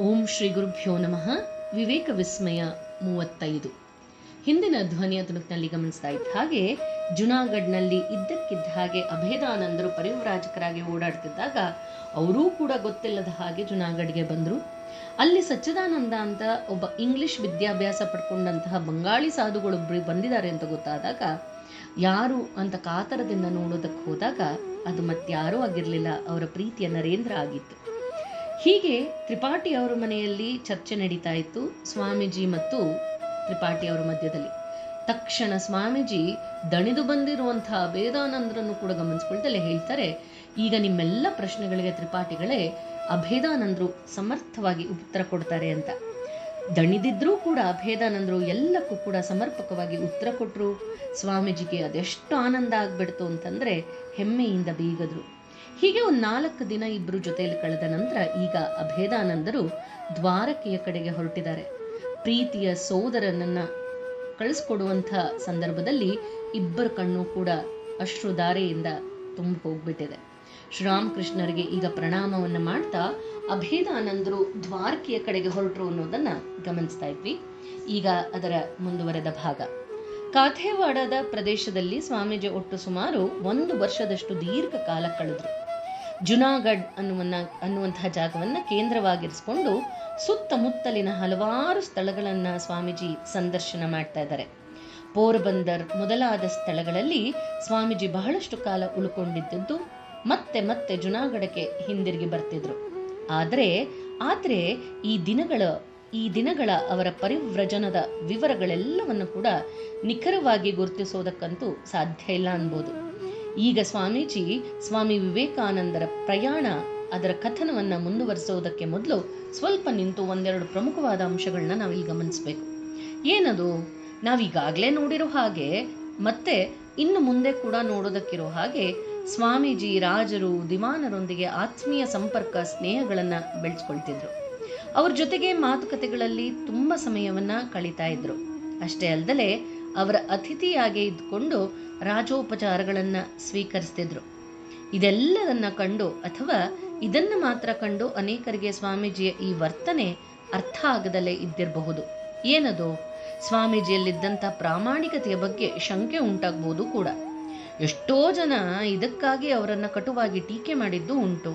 ಓಂ ಶ್ರೀ ಗುರುಭ್ಯೋ ನಮಃ. ವಿವೇಕ ವಿಸ್ಮಯ ಮೂವತ್ತೈದು. ಹಿಂದಿನ ಧ್ವನಿಯ ತುಣುಕಿನಲ್ಲಿ ಗಮನಿಸ್ತಾ ಇದ್ದ ಹಾಗೆ ಜುನಾಗಢ್ನಲ್ಲಿ ಇದ್ದಕ್ಕಿದ್ದ ಹಾಗೆ ಅಭೇದಾನಂದರು ಪರಿವ್ರಾಜಕರಾಗಿ ಓಡಾಡ್ತಿದ್ದಾಗ ಅವರೂ ಕೂಡ ಗೊತ್ತಿಲ್ಲದ ಹಾಗೆ ಜುನಾಗಢ್ಗೆ ಬಂದರು. ಅಲ್ಲಿ ಸಚ್ಚಿದಾನಂದ ಅಂತ ಒಬ್ಬ ಇಂಗ್ಲಿಷ್ ವಿದ್ಯಾಭ್ಯಾಸ ಪಡ್ಕೊಂಡಂತಹ ಬಂಗಾಳಿ ಸಾಧುಗಳೊಬ್ಬರು ಬಂದಿದ್ದಾರೆ ಅಂತ ಗೊತ್ತಾದಾಗ, ಯಾರು ಅಂತ ಕಾತರದಿಂದ ನೋಡೋದಕ್ಕೆ ಹೋದಾಗ ಅದು ಮತ್ತಾರೂ ಆಗಿರಲಿಲ್ಲ. ಅವರ ಪ್ರೀತಿಯ ನರೇಂದ್ರ ಆಗಿತ್ತು. ಹೀಗೆ ತ್ರಿಪಾಠಿ ಅವರ ಮನೆಯಲ್ಲಿ ಚರ್ಚೆ ನಡೀತಾ ಇತ್ತು ಸ್ವಾಮೀಜಿ ಮತ್ತು ತ್ರಿಪಾಠಿ ಅವರ ಮಧ್ಯದಲ್ಲಿ. ತಕ್ಷಣ ಸ್ವಾಮೀಜಿ ದಣಿದು ಬಂದಿರುವಂತಹ ಅಭೇದಾನಂದರನ್ನು ಕೂಡ ಗಮನಿಸ್ಕೊಳ್ತಲೇ ಹೇಳ್ತಾರೆ, ಈಗ ನಿಮ್ಮೆಲ್ಲ ಪ್ರಶ್ನೆಗಳಿಗೆ ತ್ರಿಪಾಠಿಗಳೇ ಅಭೇದಾನಂದರು ಸಮರ್ಥವಾಗಿ ಉತ್ತರ ಕೊಡ್ತಾರೆ ಅಂತ. ದಣಿದಿದ್ರೂ ಕೂಡ ಅಭೇದಾನಂದರು ಎಲ್ಲಕ್ಕೂ ಕೂಡ ಸಮರ್ಪಕವಾಗಿ ಉತ್ತರ ಕೊಟ್ಟರು ಸ್ವಾಮೀಜಿಗೆ ಅದೆಷ್ಟು ಆನಂದ ಆಗ್ಬಿಡ್ತು ಅಂತಂದ್ರೆ ಹೆಮ್ಮೆಯಿಂದ ಬೀಗದ್ರು. ಹೀಗೆ ಒಂದು ನಾಲ್ಕು ದಿನ ಇಬ್ಬರು ಜೊತೆಯಲ್ಲಿ ಕಳೆದ ನಂತರ ಈಗ ಅಭೇದಾನಂದರು ದ್ವಾರಕೆಯ ಕಡೆಗೆ ಹೊರಟಿದ್ದಾರೆ. ಪ್ರೀತಿಯ ಸೋದರನನ್ನ ಕಳಿಸ್ಕೊಡುವಂಥ ಸಂದರ್ಭದಲ್ಲಿ ಇಬ್ಬರ ಕಣ್ಣು ಕೂಡ ಅಶ್ರುಧಾರೆಯಿಂದ ತುಂಬ ಹೋಗ್ಬಿಟ್ಟಿದೆ ಶ್ರೀರಾಮಕೃಷ್ಣರಿಗೆ ಈಗ ಪ್ರಣಾಮವನ್ನು ಮಾಡ್ತಾ ಅಭೇದಾನಂದರು ದ್ವಾರಕೆಯ ಕಡೆಗೆ ಹೊರಟರು ಅನ್ನೋದನ್ನ ಗಮನಿಸ್ತಾ ಇದ್ವಿ. ಈಗ ಅದರ ಮುಂದುವರೆದ ಭಾಗ. ಕಾಥೇವಾಡದ ಪ್ರದೇಶದಲ್ಲಿ ಸ್ವಾಮೀಜಿ ಒಟ್ಟು ಸುಮಾರು ಒಂದು ವರ್ಷದಷ್ಟು ದೀರ್ಘ ಕಾಲ ಕಳೆದ್ರು. ಜುನಾಗಢ್ ಅನ್ನುವನ್ನ, ಅನ್ನುವಂತಹ ಜಾಗವನ್ನ ಕೇಂದ್ರವಾಗಿರಿಸಿಕೊಂಡು ಸುತ್ತಮುತ್ತಲಿನ ಹಲವಾರು ಸ್ಥಳಗಳನ್ನು ಸ್ವಾಮೀಜಿ ಸಂದರ್ಶನ ಮಾಡ್ತಾ ಇದ್ದಾರೆ. ಪೋರ್ಬಂದರ್ ಮೊದಲಾದ ಸ್ಥಳಗಳಲ್ಲಿ ಸ್ವಾಮೀಜಿ ಬಹಳಷ್ಟು ಕಾಲ ಉಳ್ಕೊಂಡಿದ್ದದ್ದು ಮತ್ತೆ ಮತ್ತೆ ಜುನಾಗಢಕ್ಕೆ ಹಿಂದಿರುಗಿ ಬರ್ತಿದ್ರು. ಆದರೆ ಆದರೆ ಈ ದಿನಗಳ ಈ ದಿನಗಳ ಅವರ ಪರಿವ್ರಜನದ ವಿವರಗಳೆಲ್ಲವನ್ನು ಕೂಡ ನಿಖರವಾಗಿ ಗುರುತಿಸೋದಕ್ಕಂತೂ ಸಾಧ್ಯ ಇಲ್ಲ ಅನ್ಬೋದು. ಈಗ ಸ್ವಾಮೀಜಿ, ಸ್ವಾಮಿ ವಿವೇಕಾನಂದರ ಪ್ರಯಾಣ, ಅದರ ಕಥನವನ್ನ ಮುಂದುವರಿಸೋದಕ್ಕೆ ಮೊದಲು ಸ್ವಲ್ಪ ನಿಂತು ಒಂದೆರಡು ಪ್ರಮುಖವಾದ ಅಂಶಗಳನ್ನ ನಾವಿಲ್ಲಿ ಗಮನಿಸಬೇಕು. ಏನದು? ನಾವೀಗಾಗಲೇ ನೋಡಿರೋ ಹಾಗೆ, ಮತ್ತೆ ಇನ್ನು ಮುಂದೆ ಕೂಡ ನೋಡೋದಕ್ಕಿರೋ ಹಾಗೆ, ಸ್ವಾಮೀಜಿ ರಾಜರು, ದಿವಾನರೊಂದಿಗೆ ಆತ್ಮೀಯ ಸಂಪರ್ಕ, ಸ್ನೇಹಗಳನ್ನು ಬೆಳೆಸ್ಕೊಳ್ತಿದ್ರು. ಅವ್ರ ಜೊತೆಗೆ ಮಾತುಕತೆಗಳಲ್ಲಿ ತುಂಬ ಸಮಯವನ್ನ ಕಳೀತಾ ಇದ್ರು. ಅಷ್ಟೇ ಅಲ್ಲದೆ ಅವರ ಅತಿಥಿಯಾಗಿ ಇದ್ದುಕೊಂಡು ರಾಜೋಪಚಾರಗಳನ್ನ ಸ್ವೀಕರಿಸ್ತಿದ್ರು. ಇದೆಲ್ಲದನ್ನ ಕಂಡು ಅಥವಾ ಇದನ್ನ ಮಾತ್ರ ಕಂಡು ಅನೇಕರಿಗೆ ಸ್ವಾಮೀಜಿಯ ಈ ವರ್ತನೆ ಅರ್ಥ ಆಗದಲ್ಲೇ ಇದ್ದಿರಬಹುದು. ಏನದು? ಸ್ವಾಮೀಜಿಯಲ್ಲಿದ್ದಂಥ ಪ್ರಾಮಾಣಿಕತೆಯ ಬಗ್ಗೆ ಶಂಕೆ ಉಂಟಾಗಬಹುದು ಕೂಡ. ಎಷ್ಟೋ ಜನ ಇದಕ್ಕಾಗಿ ಅವರನ್ನ ಕಟುವಾಗಿ ಟೀಕೆ ಮಾಡಿದ್ದು ಉಂಟು.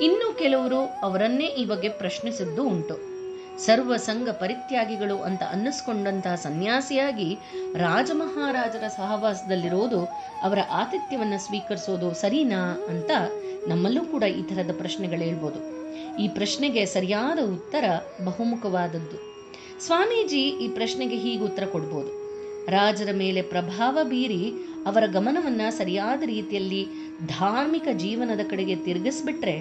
ಇನ್ನು ಕೆಲವರು ಅವರನ್ನೇ ಈ ಬಗ್ಗೆ ಪ್ರಶ್ನಿಸಿದ್ದು ಉಂಟು. ಸರ್ವ ಸಂಘ ಪರಿತ್ಯಾಗಿಗಳು ಅಂತ ಅನ್ನಿಸ್ಕೊಂಡಂತಹ ಸನ್ಯಾಸಿಯಾಗಿ ರಾಜಮಹಾರಾಜರ ಸಹವಾಸದಲ್ಲಿರೋದು ಅವರ ಆತಿಥ್ಯವನ್ನು ಸ್ವೀಕರಿಸೋದು ಸರಿನಾ ಅಂತ ನಮ್ಮಲ್ಲೂ ಕೂಡ ಈ ಥರದ ಪ್ರಶ್ನೆಗಳು ಹೇಳ್ಬೋದು. ಈ ಪ್ರಶ್ನೆಗೆ ಸರಿಯಾದ ಉತ್ತರ ಬಹುಮುಖವಾದದ್ದು. ಸ್ವಾಮೀಜಿ ಈ ಪ್ರಶ್ನೆಗೆ ಹೀಗೆ ಉತ್ತರ ಕೊಡ್ಬೋದು. ರಾಜರ ಮೇಲೆ ಪ್ರಭಾವ ಬೀರಿ ಅವರ ಗಮನವನ್ನ ಸರಿಯಾದ ರೀತಿಯಲ್ಲಿ ಧಾರ್ಮಿಕ ಜೀವನದ ಕಡೆಗೆ ತಿರುಗಿಸ್ಬಿಟ್ರೆ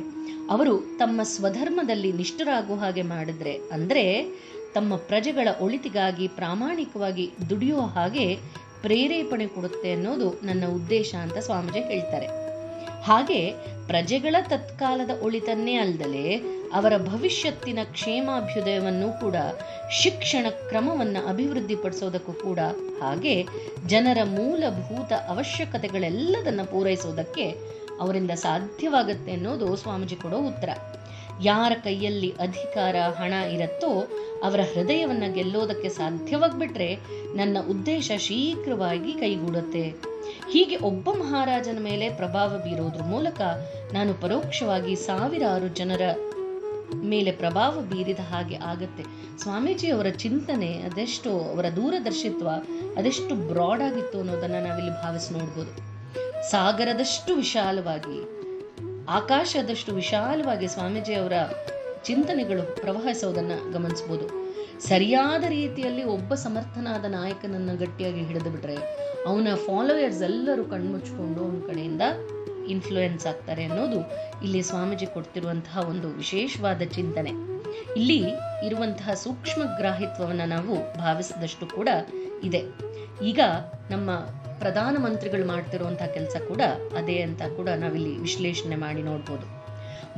ಅವರು ತಮ್ಮ ಸ್ವಧರ್ಮದಲ್ಲಿ ನಿಷ್ಠರಾಗುವ ಹಾಗೆ ಮಾಡಿದ್ರೆ, ಅಂದ್ರೆ ತಮ್ಮ ಪ್ರಜೆಗಳ ಒಳಿತಿಗಾಗಿ ಪ್ರಾಮಾಣಿಕವಾಗಿ ದುಡಿಯುವ ಹಾಗೆ ಪ್ರೇರೇಪಣೆ ಕೊಡುತ್ತೆ ಅನ್ನೋದು ನನ್ನ ಉದ್ದೇಶ ಅಂತ ಸ್ವಾಮೀಜಿ ಹೇಳ್ತಾರೆ. ಹಾಗೆ ಪ್ರಜೆಗಳ ತತ್ಕಾಲದ ಒಳಿತನ್ನೇ ಅಲ್ಲದಲೆ ಅವರ ಭವಿಷ್ಯತ್ತಿನ ಕ್ಷೇಮಾಭ್ಯುದಯವನ್ನು ಕೂಡ, ಶಿಕ್ಷಣ ಕ್ರಮವನ್ನು ಅಭಿವೃದ್ಧಿಪಡಿಸೋದಕ್ಕೂ ಕೂಡ, ಹಾಗೆ ಜನರ ಮೂಲಭೂತ ಅವಶ್ಯಕತೆಗಳೆಲ್ಲದನ್ನು ಪೂರೈಸೋದಕ್ಕೆ ಅವರಿಂದ ಸಾಧ್ಯವಾಗುತ್ತೆ ಅನ್ನೋದು ಸ್ವಾಮೀಜಿ ಕೊಡೋ ಉತ್ತರ. ಯಾರ ಕೈಯಲ್ಲಿ ಅಧಿಕಾರ, ಹಣ ಇರುತ್ತೋ ಅವರ ಹೃದಯವನ್ನು ಗೆಲ್ಲೋದಕ್ಕೆ ಸಾಧ್ಯವಾಗ್ಬಿಟ್ರೆ ನನ್ನ ಉದ್ದೇಶ ಶೀಘ್ರವಾಗಿ ಕೈಗೂಡುತ್ತೆ. ಹೀಗೆ ಒಬ್ಬ ಮಹಾರಾಜನ ಮೇಲೆ ಪ್ರಭಾವ ಬೀರೋದ್ರ ಮೂಲಕ ನಾನು ಪರೋಕ್ಷವಾಗಿ ಸಾವಿರಾರು ಜನರ ಮೇಲೆ ಪ್ರಭಾವ ಬೀರಿದ ಹಾಗೆ ಆಗತ್ತೆ. ಸ್ವಾಮೀಜಿ ಅವರ ಚಿಂತನೆ ಅದೆಷ್ಟು, ಅವರ ದೂರದರ್ಶಿತ್ವ ಅದೆಷ್ಟು ಬ್ರಾಡ್ ಆಗಿತ್ತು ಅನ್ನೋದನ್ನ ನಾವಿಲ್ಲಿ ಭಾವಿಸಿ ನೋಡ್ಬೋದು. ಸಾಗರದಷ್ಟು ವಿಶಾಲವಾಗಿ, ಆಕಾಶದಷ್ಟು ವಿಶಾಲವಾಗಿ ಸ್ವಾಮೀಜಿ ಅವರ ಚಿಂತನೆಗಳು ಪ್ರವಹಿಸೋದನ್ನ ಗಮನಿಸಬಹುದು ಸರಿಯಾದ ರೀತಿಯಲ್ಲಿ ಒಬ್ಬ ಸಮರ್ಥನಾದ ನಾಯಕನನ್ನ ಗಟ್ಟಿಯಾಗಿ ಹಿಡಿದು ಬಿಟ್ರೆ, ಅವನ ಫಾಲೋಯರ್ಸ್ ಎಲ್ಲರೂ ಕಣ್ಮುಚ್ಕೊಂಡು ಅವನ ಕಡೆಯಿಂದ ಇನ್ಫ್ಲೂಯೆನ್ಸ್ ಆಗ್ತಾರೆ ಅನ್ನೋದು ಇಲ್ಲಿ ಸ್ವಾಮೀಜಿ ಕೊಡ್ತಿರುವಂತಹ ಒಂದು ವಿಶೇಷವಾದ ಚಿಂತನೆ. ಇಲ್ಲಿ ಇರುವಂತಹ ಸೂಕ್ಷ್ಮ ಗ್ರಾಹಿತ್ವವನ್ನು ನಾವು ಭಾವಿಸಿದಷ್ಟು ಕೂಡ ಇದೆ. ಈಗ ನಮ್ಮ ಪ್ರಧಾನ ಮಂತ್ರಿಗಳು ಮಾಡ್ತಿರುವಂತಹ ಕೆಲಸ ಕೂಡ ಅದೇ ಅಂತ ಕೂಡ ನಾವಿಲ್ಲಿ ವಿಶ್ಲೇಷಣೆ ಮಾಡಿ ನೋಡ್ಬೋದು.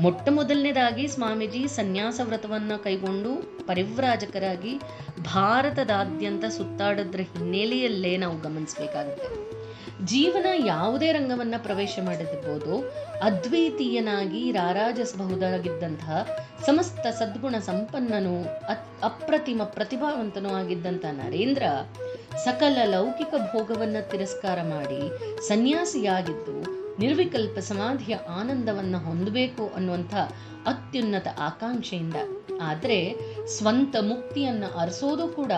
ಮೊಟ್ಟ ಮೊದಲನೇದಾಗಿ ಸ್ವಾಮೀಜಿ ಸನ್ಯಾಸ ವ್ರತವನ್ನ ಕೈಗೊಂಡು ಪರಿವ್ರಾಜಕರಾಗಿ ಭಾರತದಾದ್ಯಂತ ಸುತ್ತಾಡದ್ರ ಹಿನ್ನೆಲೆಯಲ್ಲೇ ನಾವು ಗಮನಿಸಬೇಕಾಗುತ್ತೆ. ಜೀವನ ಯಾವುದೇ ರಂಗವನ್ನ ಪ್ರವೇಶ ಮಾಡಿರ್ಬೋದು ಅದ್ವಿತೀಯನಾಗಿ ರಾರಾಜಿಸಬಹುದಾಗಿದ್ದಂತಹ ಸಮಸ್ತ ಸದ್ಗುಣ ಸಂಪನ್ನನು ಅಪ್ರತಿಮ ಪ್ರತಿಭಾವಂತನೂ ಆಗಿದ್ದಂಥ ನರೇಂದ್ರ ಸಕಲ ಲೌಕಿಕ ಭೋಗವನ್ನ ತಿರಸ್ಕಾರ ಮಾಡಿ ಸನ್ಯಾಸಿಯಾಗಿದ್ದು ನಿರ್ವಿಕಲ್ಪ ಸಮಾಧಿಯ ಆನಂದವನ್ನ ಹೊಂದಬೇಕು ಅನ್ನುವಂಥ ಅತ್ಯುನ್ನತ ಆಕಾಂಕ್ಷೆಯಿಂದ. ಆದರೆ ಸ್ವಂತ ಮುಕ್ತಿಯನ್ನ ಅರಸೋದು ಕೂಡ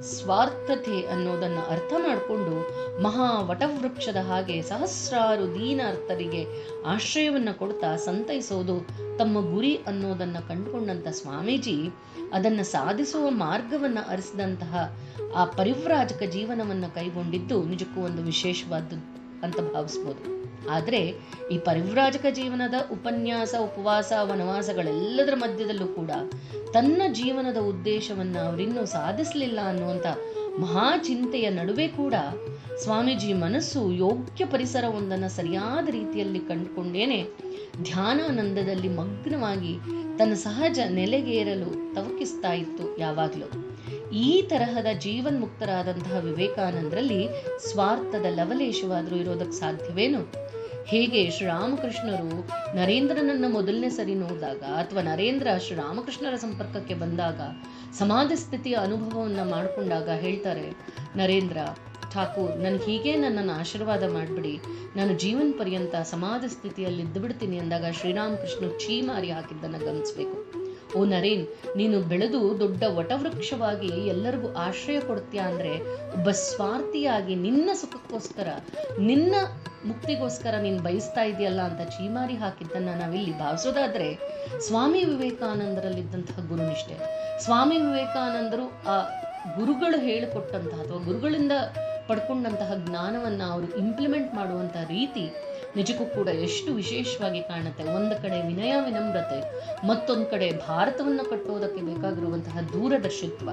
ಸ್ವಾರ್ಥತೆ ಅನ್ನೋದನ್ನ ಅರ್ಥ ಮಾಡಿಕೊಂಡು ಮಹಾ ವಟವೃಕ್ಷದ ಹಾಗೆ ಸಹಸ್ರಾರು ದೀನಾರ್ಥರಿಗೆ ಆಶ್ರಯವನ್ನ ಕೊಡ್ತಾ ಸಂತೈಸೋದು ತಮ್ಮ ಗುರಿ ಅನ್ನೋದನ್ನ ಕಂಡುಕೊಂಡಂತ ಸ್ವಾಮೀಜಿ ಅದನ್ನ ಸಾಧಿಸುವ ಮಾರ್ಗವನ್ನ ಅರಿಸಿದಂತಹ ಆ ಪರಿವ್ರಾಜಕ ಜೀವನವನ್ನ ಕೈಗೊಂಡಿದ್ದು ನಿಜಕ್ಕೂ ಒಂದು ವಿಶೇಷವಾದ್ದು. ಅಂತ ಭಾವಿಸ್ಬೋದು. ಆದರೆ ಈ ಪರಿವ್ರಾಜಕ ಜೀವನದ ಉಪನ್ಯಾಸ, ಉಪವಾಸ, ವನವಾಸಗಳೆಲ್ಲದರ ಮಧ್ಯದಲ್ಲೂ ಕೂಡ ತನ್ನ ಜೀವನದ ಉದ್ದೇಶವನ್ನ ಅವರಿನ್ನೂ ಸಾಧಿಸಲಿಲ್ಲ ಅನ್ನುವಂಥ ಮಹಾಚಿಂತೆಯ ನಡುವೆ ಕೂಡ ಸ್ವಾಮೀಜಿ ಮನಸ್ಸು ಯೋಗ್ಯ ಪರಿಸರ ಪರಿಸರವೊಂದನ್ನು ಸರಿಯಾದ ರೀತಿಯಲ್ಲಿ ಕಂಡುಕೊಂಡೇನೆ ಧ್ಯಾನಾನಂದದಲ್ಲಿ ಮಗ್ನವಾಗಿ ತನ್ನ ಸಹಜ ನೆಲೆಗೇರಲು ತವಕಿಸ್ತಾ ಇತ್ತು ಯಾವಾಗಲೂ. ಈ ತರಹದ ಜೀವನ್ಮುಕ್ತರಾದಂತಹ ವಿವೇಕಾನಂದರಲ್ಲಿ ಸ್ವಾರ್ಥದ ಲವಲೇಶವಾದರೂ ಇರೋದಕ್ಕೆ ಸಾಧ್ಯವೇನು? ಹೇಗೆ ಶ್ರೀರಾಮಕೃಷ್ಣರು ನರೇಂದ್ರನನ್ನ ಮೊದಲನೇ ಸರಿ ನೋಡಿದಾಗ ಅಥವಾ ನರೇಂದ್ರ ಶ್ರೀರಾಮಕೃಷ್ಣರ ಸಂಪರ್ಕಕ್ಕೆ ಬಂದಾಗ ಸಮಾಧಿ ಸ್ಥಿತಿಯ ಅನುಭವವನ್ನು ಮಾಡಿಕೊಂಡಾಗ ಹೇಳ್ತಾರೆ, ನರೇಂದ್ರ, ಠಾಕೂರ್ ನನಗೆ ಹೀಗೆ ನನ್ನನ್ನು ಆಶೀರ್ವಾದ ಮಾಡಿಬಿಡಿ. ನಾನು ಜೀವನ ಪರ್ಯಂತ ಸಮಾಧಿ ಸ್ಥಿತಿಯಲ್ಲಿ ಇದ್ದು ಬಿಡ್ತೀನಿ ಅಂದಾಗ ಶ್ರೀರಾಮಕೃಷ್ಣ ಛೀಮಾರಿ ಹಾಕಿದ್ದನ್ನು ಗಮನಿಸಬೇಕು. ಓ ನರೇನ್, ನೀನು ಬೆಳೆದು ದೊಡ್ಡ ವಟವೃಕ್ಷವಾಗಿ ಎಲ್ಲರಿಗೂ ಆಶ್ರಯ ಕೊಡ್ತೀಯಾ ಅಂದ್ರೆ ಒಬ್ಬ ಸ್ವಾರ್ಥಿಯಾಗಿ ನಿನ್ನ ಸುಖಕ್ಕೋಸ್ಕರ, ನಿನ್ನ ಮುಕ್ತಿಗೋಸ್ಕರ ನೀನು ಬಯಸ್ತಾ ಇದೆಯಲ್ಲ ಅಂತ ಚೀಮಾರಿ ಹಾಕಿದ್ದನ್ನ ನಾವಿಲ್ಲಿ ಭಾವಿಸೋದಾದ್ರೆ ಸ್ವಾಮಿ ವಿವೇಕಾನಂದರಲ್ಲಿದ್ದಂತಹ ಗುರುನಿಷ್ಠೆ. ಸ್ವಾಮಿ ವಿವೇಕಾನಂದರು ಆ ಗುರುಗಳು ಹೇಳಿಕೊಟ್ಟಂತಹ ಅಥವಾ ಗುರುಗಳಿಂದ ಪಡ್ಕೊಂಡಂತಹ ಜ್ಞಾನವನ್ನ ಅವರು ಇಂಪ್ಲಿಮೆಂಟ್ ಮಾಡುವಂತಹ ರೀತಿ ನಿಜಕ್ಕೂ ಕೂಡ ಎಷ್ಟು ವಿಶೇಷವಾಗಿ ಕಾಣುತ್ತೆ. ಒಂದು ಕಡೆ ವಿನಯ ವಿನಮ್ರತೆ, ಮತ್ತೊಂದು ಕಡೆ ಭಾರತವನ್ನು ಕಟ್ಟುವುದಕ್ಕೆ ಬೇಕಾಗಿರುವಂತಹ ದೂರದರ್ಶಿತ್ವ.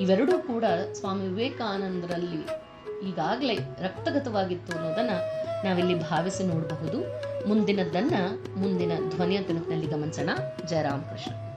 ಇವೆರಡೂ ಕೂಡ ಸ್ವಾಮಿ ವಿವೇಕಾನಂದರಲ್ಲಿ ಈಗಾಗಲೇ ರಕ್ತಗತವಾಗಿತ್ತು ಅನ್ನೋದನ್ನ ನಾವಿಲ್ಲಿ ಭಾವಿಸಿ ನೋಡಬಹುದು. ಮುಂದಿನದನ್ನ, ಮುಂದಿನ ಧ್ವನಿಯ ತುಣುಕಿನಲ್ಲಿ ಗಮನಿಸೋಣ. ಜಯರಾಮ್ ಕೃಷ್ಣ